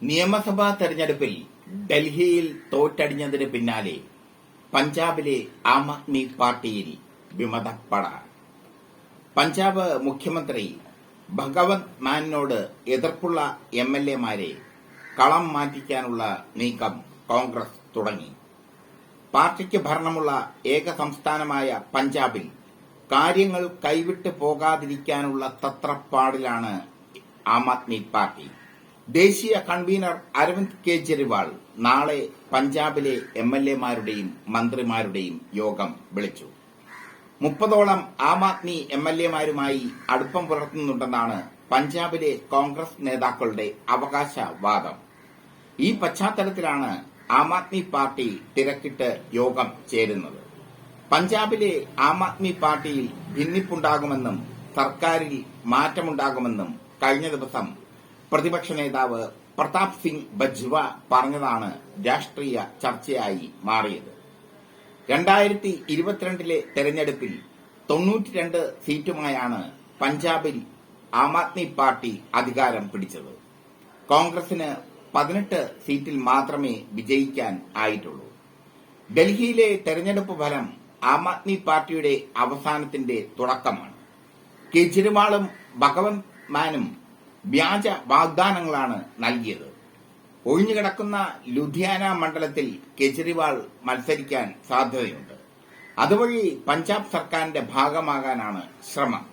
നിയമസഭാ തെരഞ്ഞെടുപ്പിൽ ഡൽഹിയിൽ തോറ്റടിഞ്ഞതിന് പിന്നാലെ പഞ്ചാബിലെ ആം ആദ്മി പാർട്ടിയിൽ വിമതപ്പട പഞ്ചാബ് മുഖ്യമന്ത്രി ഭഗവത് മാനിനോട് എതിർപ്പുള്ള എം എൽ എമാരെ കളം മാറ്റിക്കാനുള്ള നീക്കം കോൺഗ്രസ് തുടങ്ങി. പാർട്ടിക്ക് ഭരണമുള്ള ഏക സംസ്ഥാനമായ പഞ്ചാബിൽ കാര്യങ്ങൾ കൈവിട്ട് പോകാതിരിക്കാനുള്ള തത്രപ്പാടിലാണ് ആം ആദ്മി പാർട്ടി. ദേശീയ കൺവീനർ അരവിന്ദ് കെജ്രിവാൾ നാളെ പഞ്ചാബിലെ എം എൽ എമാരുടെയും മന്ത്രിമാരുടെയും യോഗം വിളിച്ചു. മുപ്പതോളം ആം ആദ്മി എം എൽ എമാരുമായി അടുപ്പം പുലർത്തുന്നുണ്ടെന്നാണ് പഞ്ചാബിലെ കോൺഗ്രസ് നേതാക്കളുടെ അവകാശവാദം. ഈ പശ്ചാത്തലത്തിലാണ് ആം ആദ്മി പാർട്ടി തിരക്കിട്ട് യോഗം ചേരുന്നത്. പഞ്ചാബിലെ ആം ആദ്മി പാർട്ടിയിൽ ഭിന്നിപ്പുണ്ടാകുമെന്നും സർക്കാരിൽ മാറ്റമുണ്ടാകുമെന്നും കഴിഞ്ഞ ദിവസം പ്രതിപക്ഷ നേതാവ് പ്രതാപ് സിംഗ് ബജ്വ പറഞ്ഞതാണ് രാഷ്ട്രീയ ചർച്ചയായി മാറിയത്. രണ്ടായിരത്തി ഇരുപത്തിരണ്ടിലെ തെരഞ്ഞെടുപ്പിൽ തൊണ്ണൂറ്റിരണ്ട് സീറ്റുമായാണ് പഞ്ചാബിൽ ആം ആദ്മി പാർട്ടി അധികാരം പിടിച്ചത്. കോൺഗ്രസിന് പതിനെട്ട് സീറ്റിൽ മാത്രമേ വിജയിക്കാൻ ആയിട്ടുള്ളൂ. ഡൽഹിയിലെ തെരഞ്ഞെടുപ്പ് ഫലം ആം ആദ്മി പാർട്ടിയുടെ അവസാനത്തിന്റെ തുടക്കമാണ്. കെജ്രിവാളും ഭഗവത് മാനും വ്യാജ വാഗ്ദാനങ്ങളാണ് നൽകിയത്. ഒഴിഞ്ഞുകിടക്കുന്ന ലുധിയാന മണ്ഡലത്തിൽ കെജ്രിവാൾ മത്സരിക്കാൻ സാധ്യതയുണ്ട്. അതുവഴി പഞ്ചാബ് സർക്കാരിന്റെ ഭാഗമാകാനാണ് ശ്രമം.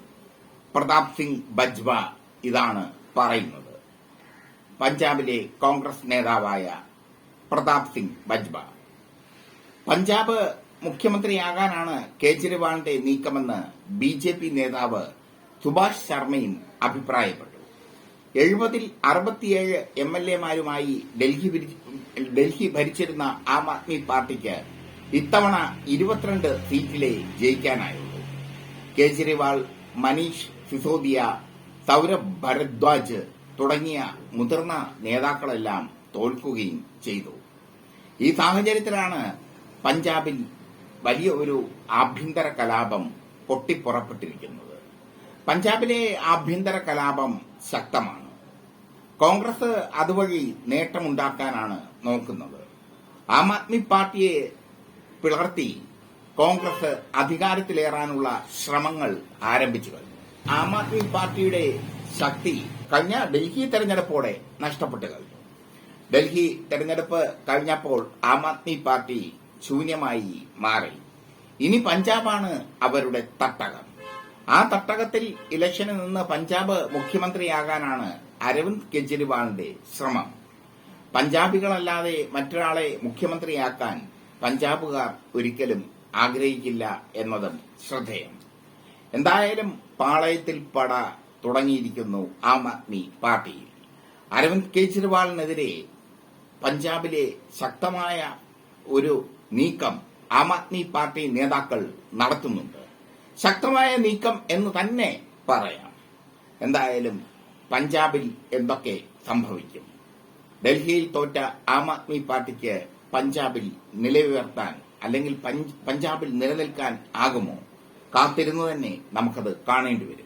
പ്രതാപ് സിംഗ് ബജ്വ ഇതാണ് പറയുന്നത്. പഞ്ചാബിലെ കോൺഗ്രസ് നേതാവായ പ്രതാപ് സിംഗ് ബജ്വ. പഞ്ചാബ് മുഖ്യമന്ത്രിയാകാനാണ് കേജ്രിവാളിന്റെ നീക്കമെന്ന് ബി ജെ പി നേതാവ് സുഭാഷ് ശർമ്മയും അഭിപ്രായപ്പെട്ടു. എഴുപതിൽ അറുപത്തിയേഴ് എം എൽ എമാരുമായി ഡൽഹി ഡൽഹി ഭരിച്ചിരുന്ന ആം ആദ്മി പാർട്ടിക്ക് ഇത്തവണ ഇരുപത്തിരണ്ട് സീറ്റിലേ ജയിക്കാനായുള്ളൂ. കേജ്രിവാൾ മനീഷ് സിസോദിയ സൌരഭ് ഭരദ്വാജ് തുടങ്ങിയ മുതിർന്ന നേതാക്കളെല്ലാം തോൽക്കുകയും ചെയ്തു. ഈ സാഹചര്യത്തിലാണ് പഞ്ചാബിൽ വലിയ ഒരു ആഭ്യന്തര കലാപം പൊട്ടിപ്പുറപ്പെട്ടിരിക്കുന്നത്. പഞ്ചാബിലെ ആഭ്യന്തര കലാപം ശക്തമാണ്. കോൺഗ്രസ് അതുവഴി നേട്ടമുണ്ടാക്കാനാണ് നോക്കുന്നത്. ആം ആദ്മി പാർട്ടിയെ പിളർത്തി കോൺഗ്രസ് അധികാരത്തിലേറാനുള്ള ശ്രമങ്ങൾ ആരംഭിച്ചു കഴിഞ്ഞു. ആം ആദ്മി പാർട്ടിയുടെ ശക്തി കഴിഞ്ഞ ഡൽഹി തെരഞ്ഞെടുപ്പോടെ നഷ്ടപ്പെട്ടു കഴിഞ്ഞു. ഡൽഹി തെരഞ്ഞെടുപ്പ് കഴിഞ്ഞപ്പോൾ ആം ആദ്മി പാർട്ടി ശൂന്യമായി മാറി. ഇനി പഞ്ചാബാണ് അവരുടെ തട്ടകം. ആ തട്ടകത്തിൽ ഇലക്ഷന് നിന്ന് പഞ്ചാബ് മുഖ്യമന്ത്രിയാകാനാണ് അരവിന്ദ് കെജ്രിവാളിന്റെ ശ്രമം. പഞ്ചാബികളല്ലാതെ മറ്റൊരാളെ മുഖ്യമന്ത്രിയാക്കാൻ പഞ്ചാബുകാർ ഒരിക്കലും ആഗ്രഹിക്കില്ല എന്നതും ശ്രദ്ധേയം. എന്തായാലും പാളയത്തിൽ പട തുടങ്ങിയിരിക്കുന്നു ആം ആദ്മി പാർട്ടിയിൽ. അരവിന്ദ് കെജ്രിവാളിനെതിരെ പഞ്ചാബിലെ ശക്തമായ ഒരു നീക്കം ആം ആദ്മി പാർട്ടി നേതാക്കൾ നടത്തുന്നുണ്ട്. ശക്തമായ നീക്കം എന്ന് തന്നെ പറയാം. എന്തായാലും പഞ്ചാബിൽ എന്തൊക്കെ സംഭവിക്കും? ഡൽഹിയിൽ തോറ്റ ആം ആദ്മി പാർട്ടിക്ക് പഞ്ചാബിൽ നിലയുയർത്താൻ അല്ലെങ്കിൽ പഞ്ചാബിൽ നിലനിൽക്കാൻ ആകുമോ? കാത്തിരുന്നു തന്നെ നമുക്കത് കാണേണ്ടി വരും.